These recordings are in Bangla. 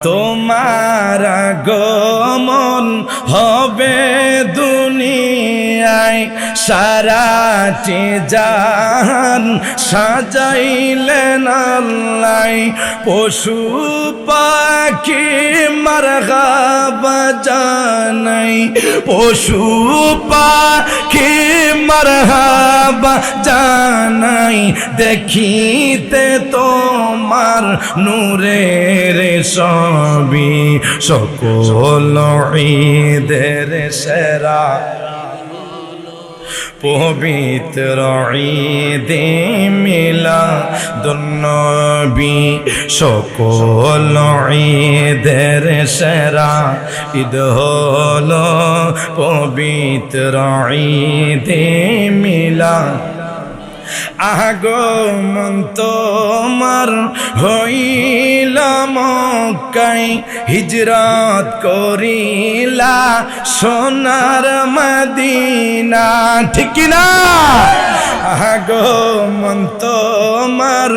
তোমার গমন হবে দুনিয়ায় সারাটি জাহান সাজাইলেন আল্লাহ। পশু পাখি মারহাবা জানাই। পশু পাখি মারহাবা জানাই। দেখিতে তোমার নূরের সবই সকল ঈদের সেরা। পবিত্র ঈদে মিলা দুনবি সকল ঈদের সেরা ঈদ হল পবিত্র ঈদে মিলা আগমন তোমার হইল মক্কাই হিজরত করিলা সোনার মদিনা। ঠিক না? আগমন তোমার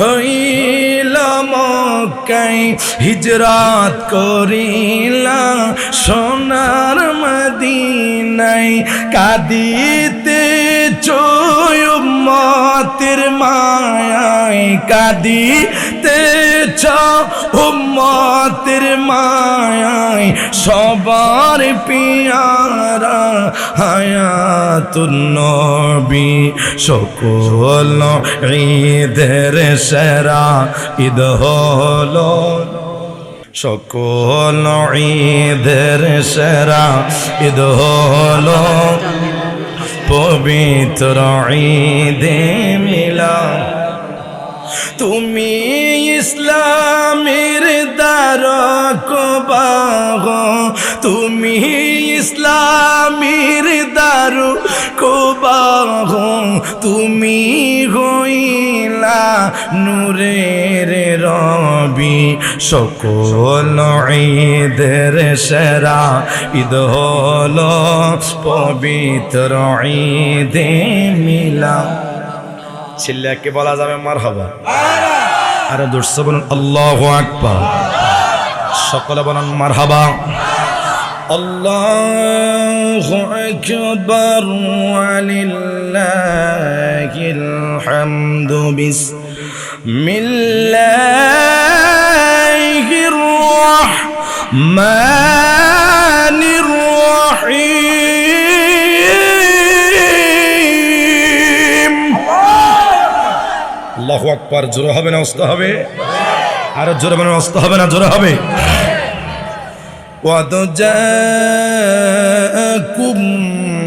হইল মক্কাই হিজরত করিলা সোনার মদিনাই কাদিতে চুম্মতের মায়াই কাদিতে উম্মতের মায়াই সবার পিয়ারা হায়াতুন নবী, সকল ঈদের সেরা ঈদ হলো সকল ঈদের সেরা ঈদ হলো। পবিত্র ঈদে মিলা তুমি ইসলামের দ্বারক বাগ তুমি ইসলামের দ্বারু কোবাহ তুমি হইলা নূরের রবি সকল ঈদের সেরা ঈদ হল পবিত্র ঈদে মিলা ছেলেকে বলা যাবে মার হবা আরে দর্শক বলুন আল্লাহ আকবার সকলে বলুন মার হবা الله أكبر ولله الحمد بسم الله الرحمن الرحيم আল্লাহ আকবার জোরে হবে না অস্ত হবে আরো জোরে মানে অস্ত হবে না জোরে হবে قد جاءكم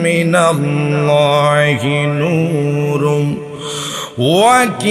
من الله نور وكتاب